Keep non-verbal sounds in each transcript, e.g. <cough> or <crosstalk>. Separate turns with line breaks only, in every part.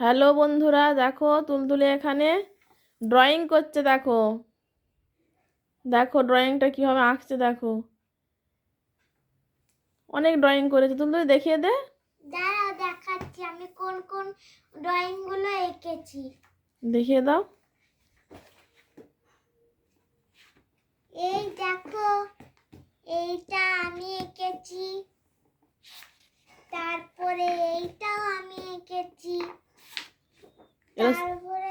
Hello বন্ধুরা দেখো তুলতুলে এখানে ড্রয়িং করছে দেখো। দেখো ড্রয়িংটা কীভাবে আঁকছে দেখো। অনেক ড্রয়িং করেছে। তুলতুলে দেখিয়ে দে।
দাঁড়াও দেখাচ্ছি আমি কোন কোন ড্রয়িংগুলো এঁকেছি।
দেখিয়ে দাও।
এই দেখো এইটা আমি এঁকেছি তারপরে এইটাও আমি এঁকেছি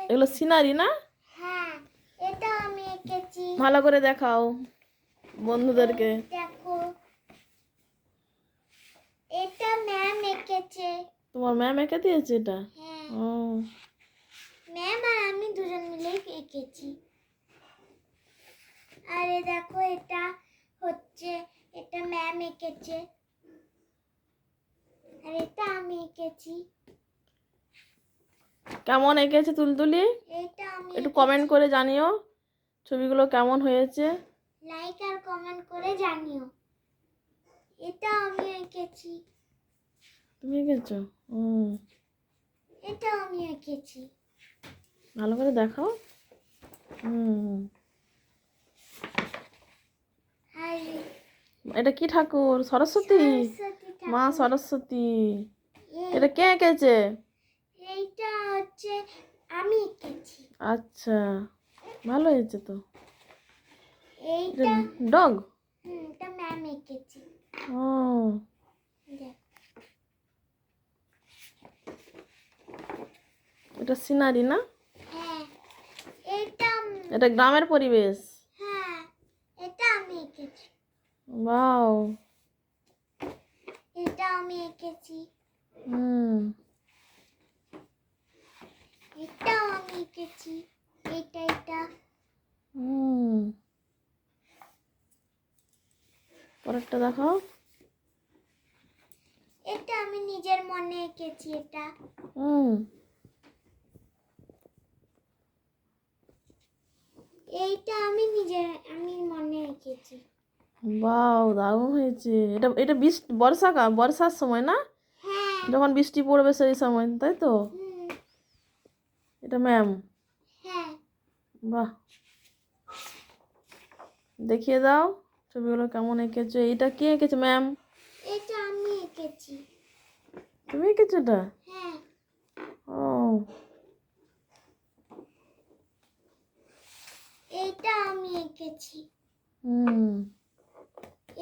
এগুলো সিনারি না?
হ্যাঁ এটাও আমি এঁকেছি।
ভালো করে দেখাও বন্ধুদেরকে।
দেখো। এটা ম্যাম এঁকেছে।
তোমার ম্যাম এঁকে দিয়েছে এটা?
হ্যাঁ।
ও।
ম্যাম আর আমি দুজন মিলে এঁকেছি। আর দেখো এটা হচ্ছে এটা ম্যাম এঁকেছে। আর এটা আমি এঁকেছি।
কেমন এঁকেছে তুলতুলি? একটু কমেন্ট করে জানিও ছবিগুলো কেমন হয়েছে।
লাইক আর কমেন্ট করে জানিও। এটা আমি এঁকেছি।
তুমি এঁকেছো? হুম
এটা আমি এঁকেছি।
ভালো করে দেখাও। হুম। এটা কি ঠাকুর? সরস্বতী?
সরস্বতী
মা সরস্বতী। এটা কে এঁকেছে?
এইটা হচ্ছে আমি এঁকেছি
আচ্ছা ভালো হয়েছে তো।
এইটা
ডগ?
হুম এটা ম্যাম এঁকেছি
ও। এটা সিনারি না?
হ্যাঁ এটা
এটা গ্রামের পরিবেশ?
হ্যাঁ এটা আমি এঁকেছি
বাও
এটা আমি এঁকেছি
হুম।
এটাও আমি এঁকেছি এটা এটা।
হুম। পরেরটা দেখাও।
এটা আমি নিজের মনে এঁকেছি এটা।
হুম।
এইটা আমি নিজের আমি মনে এঁকেছি।
বাও দারুণ হয়েছে। এটা এটা বৃষ্টি বর্ষাকাল বর্ষার সময় না?
হ্যাঁ।
যখন বৃষ্টি পড়বে সেই সময় তাই তো? এটা ম্যাম
হ্যাঁ।
বাহ। দেখিয়ে দাও ছবিগুলো কেমন এঁকেছো। এটা কে এঁকেছে ম্যাম
এটা আমি এঁকেছি।
তুমি এঁকেছো এটা?
হ্যাঁ।
ও।
এইটা আমি এঁকেছি।
হুম।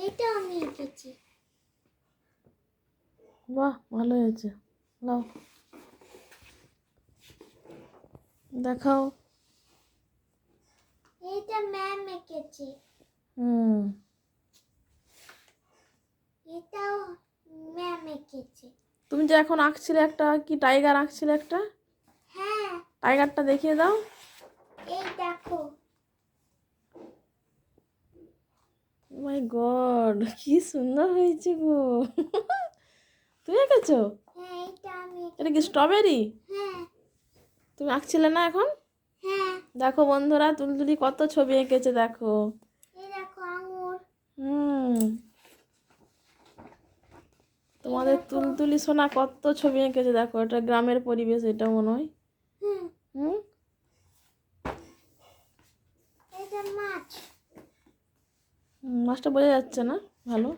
এটা আমি এঁকেছি।
বাহ ভালো হয়েছে। নাও। দেখাও।
এইটা ম্যাম এঁকেছে।
হুম।
এটাও ম্যাম এঁকেছে।
তুমি যে এখন আঁকছিলে একটা কি টাইগার আঁকছিলে একটা?
হ্যাঁ।
টাইগারটা দেখিয়ে দাও।
এই দেখো।
মাই গড কি সুন্দর হয়েছে গো। <laughs> তুমি এঁকেছো?
হ্যাঁ এইটা আমি
এটা কি স্ট্রবেরি? তুমি আঁকছিলে না এখন?
হ্যাঁ।
দেখো বন্ধুরা তুলতুলি কত ছবি এঁকেছে দেখো। হুম। তোমাদের তুলতুলি সোনা কত ছবি এঁকেছে দেখো। এটা গ্রামের পরিবেশ এটা মনে হয়।
হুম।
হুম?
মাছ।
হুম, মাছটা বোঝা যাচ্ছে না ভালো।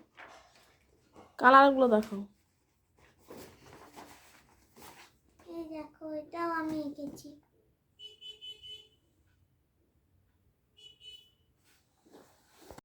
কালারগুলো দেখো
এই